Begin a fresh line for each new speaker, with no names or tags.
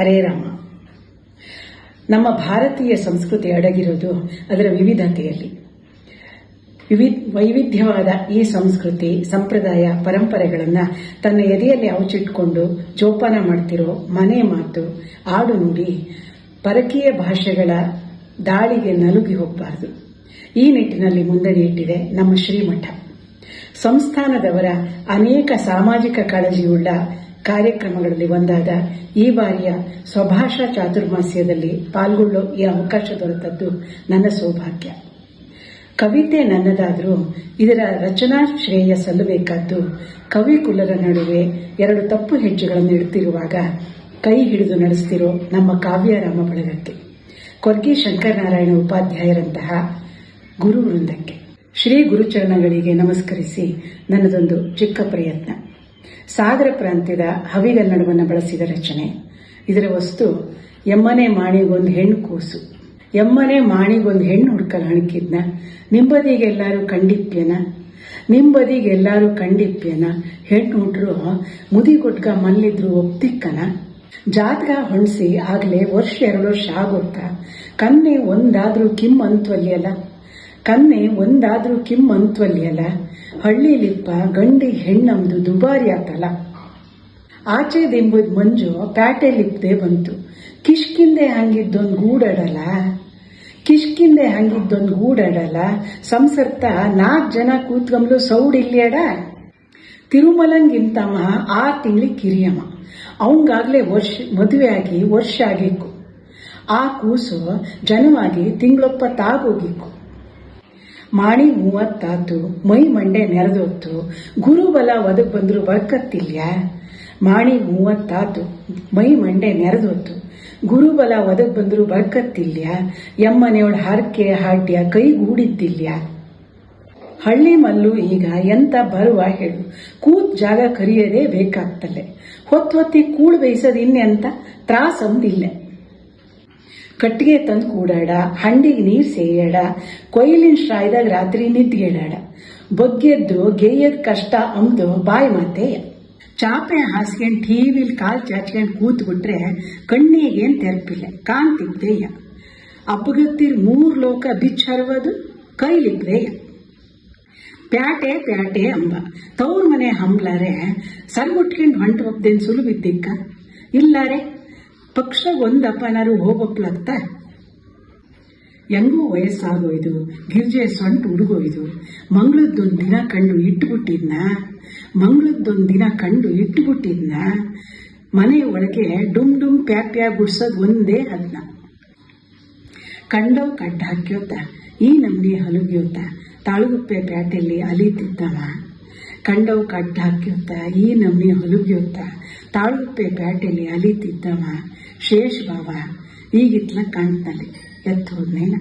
ಹರೇ ರಾಮ. ನಮ್ಮ ಭಾರತೀಯ ಸಂಸ್ಕೃತಿ ಅಡಗಿರೋದು ಅದರ ವಿವಿಧತೆಯಲ್ಲಿ. ವಿವಿ, ವೈವಿಧ್ಯವಾದ ಈ ಸಂಸ್ಕೃತಿ, ಸಂಪ್ರದಾಯ, ಪರಂಪರೆಗಳನ್ನು ತನ್ನ ಎದೆಯಲ್ಲಿ ಅವಚಿಟ್ಕೊಂಡು ಜೋಪಾನ ಮಾಡ್ತಿರೋ ಮನೆ ಮಾತು ಆಡು ನುಡಿ ಪರಕೀಯ ಭಾಷೆಗಳ ದಾಳಿಗೆ ನಲುಗಿ ಹೋಗಬಾರದು. ಈ ನಿಟ್ಟಿನಲ್ಲಿ ಮುಂದಡಿಯಿಟ್ಟಿದೆ ನಮ್ಮ ಶ್ರೀಮಠ. ಸಂಸ್ಥಾನದವರ ಅನೇಕ ಸಾಮಾಜಿಕ ಕಾಳಜಿಯುಳ್ಳ ಕಾರ್ಯಕ್ರಮಗಳಲ್ಲಿ ಒಂದಾದ ಈ ಬಾರಿಯ ಸ್ವಭಾಷಾ ಚಾತುರ್ಮಾಸ್ಯದಲ್ಲಿ ಪಾಲ್ಗೊಳ್ಳೋ ಈ ಅವಕಾಶ ದೊರೆತದ್ದು ನನ್ನ ಸೌಭಾಗ್ಯ. ಕವಿತೆ ನನ್ನದಾದರೂ ಇದರ ರಚನಾ ಶ್ರೇಯ ಸಲ್ಲಬೇಕಾದ್ದು ಕವಿಕುಲರ ನಡುವೆ ಎರಡು ತಪ್ಪು ಹೆಜ್ಜೆಗಳನ್ನು ಇಡುತ್ತಿರುವಾಗ ಕೈ ಹಿಡಿದು ನಡೆಸ್ತಿರೋ ನಮ್ಮ ಕಾವ್ಯರಾಮ ಬಳಗಕ್ಕೆ ಕೊರ್ಗಿ ಶಂಕರನಾರಾಯಣ ಉಪಾಧ್ಯಾಯರಂತಹ ಗುರು ವೃಂದಕ್ಕೆ. ಶ್ರೀ ಗುರುಚರಣಗಳಿಗೆ ನಮಸ್ಕರಿಸಿ ನನ್ನದೊಂದು ಚಿಕ್ಕ ಪ್ರಯತ್ನ. ಸಾಗರ ಪ್ರಾಂತ್ಯದ ಹವಿಗನ್ನಡವನ್ನು ಬಳಸಿದ ರಚನೆ. ಇದರ ವಸ್ತು, ಎಮ್ಮನೆ ಮಾಣಿಗೊಂದು ಹೆಣ್ಣು ಕೂಸು. ಎಮ್ಮನೆ ಮಾಣಿಗೊಂದು ಹೆಣ್ಣು ಹುಡುಕಲು ಹಣಕಿದ್ನ, ನಿಂಬದಿಗೆಲ್ಲರೂ ಕಂಡಿಪ್ಯನ ನಿಂಬದಿಗೆಲ್ಲರೂ ಕಂಡಿಪ್ಯನ, ಹೆಣ್ಣು ಹುಡ್ರು ಮುದಿ ಕೊಟ್ಗ ಮಲ್ಲಿದ್ರು ಒಪ್ತಿಕ್ಕನ. ಜಾತ್ಗ ಹೊಣಸಿ ಆಗ್ಲೇ ವರ್ಷ ಎರಡು ವರ್ಷ ಆಗೋತ ಕನ್ನೆ ಒಂದಾದ್ರೂ ಕಿಮ್ಮಂತ್ವಲ್ಲಿ ಅಂತವಲ್ಯಲ್ಲ ಕನ್ನೆ ಒಂದಾದ್ರೂ ಕಿಮ್ ಅಂತ್ವಲ್ಯಲ್ಲ ಹಳ್ಳಿಲಿಪ್ಪ ಗಂಡಿ ಹೆಣ್ಣಮ್ದು ದುಬಾರಿ ಆತಲ್ಲ. ಆಚೆದೆಂಬುದು ಮಂಜು ಪ್ಯಾಟೆಲಿಪ್ಪದೆ ಬಂತು. ಕಿಷ್ಕಿಂದೆ ಹಂಗಿದ್ದೊಂದು ಗೂಡಾಡಲ್ಲ. ಕಿಷ್ಕಿಂದೆ ಹಂಗಿದ್ದೊಂದು ಗೂಡಾಡಲ್ಲ. ಸಂಸರ್ತ ನಾಲ್ಕು ಜನ ಕೂತ್ಕಂಬ್ಲು ಸೌಡ್ ಇಲ್ಲಿಯಡ ತಿರುಮಲಂಗಿಂತಮ್ಮ ಆರು ತಿಂಗ್ಳಿಗೆ ಕಿರಿಯಮ್ಮ ಅವಂಗಾಗ್ಲೇ ವರ್ಷ, ಮದುವೆ ಆಗಿ ವರ್ಷ ಆಗಿಕ್ಕು ಆ ಕೂಸು ಜನವಾಗಿ ತಿಂಗಳೊಪ್ಪ ತಾಗೋಗಿಕ್ಕು ಮಾಣಿ ಮೂವತ್ತಾತು, ಮೈ ಮಂಡೆ ನೆರೆದೊತ್ತು ಗುರುಬಲ ಒದಗ್ ಬಂದ್ರು ಬರ್ಕತ್ತಿಲ್ಯ ಮಾಣಿ ಮೂವತ್ತಾತು, ಮೈ ಮಂಡೆ ನೆರೆದೊತ್ತು ಗುರುಬಲ ಒದಗ್ ಬಂದ್ರು ಬರ್ಕತ್ತಿಲ್ಯ ಎಮ್ಮನೆಯೊಳ ಹರಕೆ ಹಾಡ್ಯ ಕೈಗೂಡಿದ್ದಿಲ್ಯ ಹಳ್ಳಿ ಮಲ್ಲು ಈಗ ಎಂತ ಬರುವ ಹೇಳು, ಕೂತ್ ಜಾಗ ಕರಿಯದೇ ಬೇಕಾಗ್ತಲೆ ಹೊತ್ತು ಹೊತ್ತಿ ಕೂಳು ಬೇಯಿಸೋದು ಇನ್ನೆಂತ? ಒಂದಿಲ್ಲ ಕಟ್ಟಿಗೆ ತಂದು ಕೂಡಾಡ, ಹಂಡಿಗೆ ನೀರು ಸೇಯಾಡ ಕೊಯ್ಲಿನ ಶ್ರಾಯದಾಗ ರಾತ್ರಿ ನಿದ್ಗೆಡಾಡ ಬೊಗ್ಗೆದ್ದು, ಗೆಯ್ಯದ್ ಕಷ್ಟ ಅಂದು ಬಾಯಿ ಮಾತೆಯ. ಚಾಪೆ ಹಾಸ್ಕೊಂಡ್ ಟಿವಿಲ್ ಕಾಲ್ ಚಾಚ್ಕೊಂಡ್ ಕೂತ್ ಬಿಟ್ರೆ ಕಣ್ಣಿಗೇನ್ ತೆರಪಿಲ್ಲ ಕಾಂತಿದ್ದೇಯ ಅಪ್ಪಗತ್ತಿರ್ ಮೂರ್ ಲೋಕ ಬಿಚ್ಚರ್ವದು ಕೈಲಿದ್ದೇಯ ಪ್ಯಾಟೆ ಪ್ಯಾಟೆ ಅಂಬ. ತವ್ರ ಮನೆ ಹಂಬ್ಲಾರೆ, ಸರ್ಗುಟ್ಕೊಂಡು ಹೊಂಟು ಹೋಗ್ದೇನ್ ಸುಲಭಿದ್ದಿಕ್ಕ ಇಲ್ಲಾರೆ? ಪಕ್ಷ ಒಂದಪ್ಪನಾರು ಹೋಗಪ್ಲಾಗ್ತ ಹೆಂಗೂ ವಯಸ್ಸಾಗೋಯ್ದು ಗಿರ್ಜೆ ಸೊಂಟು ಹುಡುಗೋಯ್ದು ಮಂಗಳದ್ದೊಂದು ದಿನ ಕಂಡು ಇಟ್ಟುಬಿಟ್ಟಿದ್ನ? ಮಂಗಳದ್ದೊಂದು ದಿನ ಕಂಡು ಇಟ್ಟುಬಿಟ್ಟಿದ್ನ? ಮನೆ ಒಳಗೆ ಡುಮ್ ಡುಮ್ ಪ್ಯಾ ಪ್ಯಾ ಗುಡ್ಸೋದು ಒಂದೇ ಅಲ್ಲ ಕಂಡವ್ ಕಡ್ಡ ಹಾಕ್ಯೋತ, ಈ ನಮ್ನಿ ಹಲುಗ್ಯೋತ, ತಾಳುಗುಪ್ಪೆ ಪ್ಯಾಟೆಯಲ್ಲಿ ಅಲಿತಿದ್ದವ. ಕಂಡವ್ ಕಡ್ಡ ಹಾಕ್ಯೋತ, ಈ ನಮ್ನಿ ಹಲುಗ್ಯೋತ, ತಾಳುಗುಪ್ಪೆ ಪ್ಯಾಟೆಯಲ್ಲಿ ಅಲಿತಿದ್ದವ. ಶೇಷ್ ಬಾಬಾ ಈಗಿತ್ಲ ಕಾಣ್ತಾನೆ ಎತ್ತು ಹೋದ್ನೇನ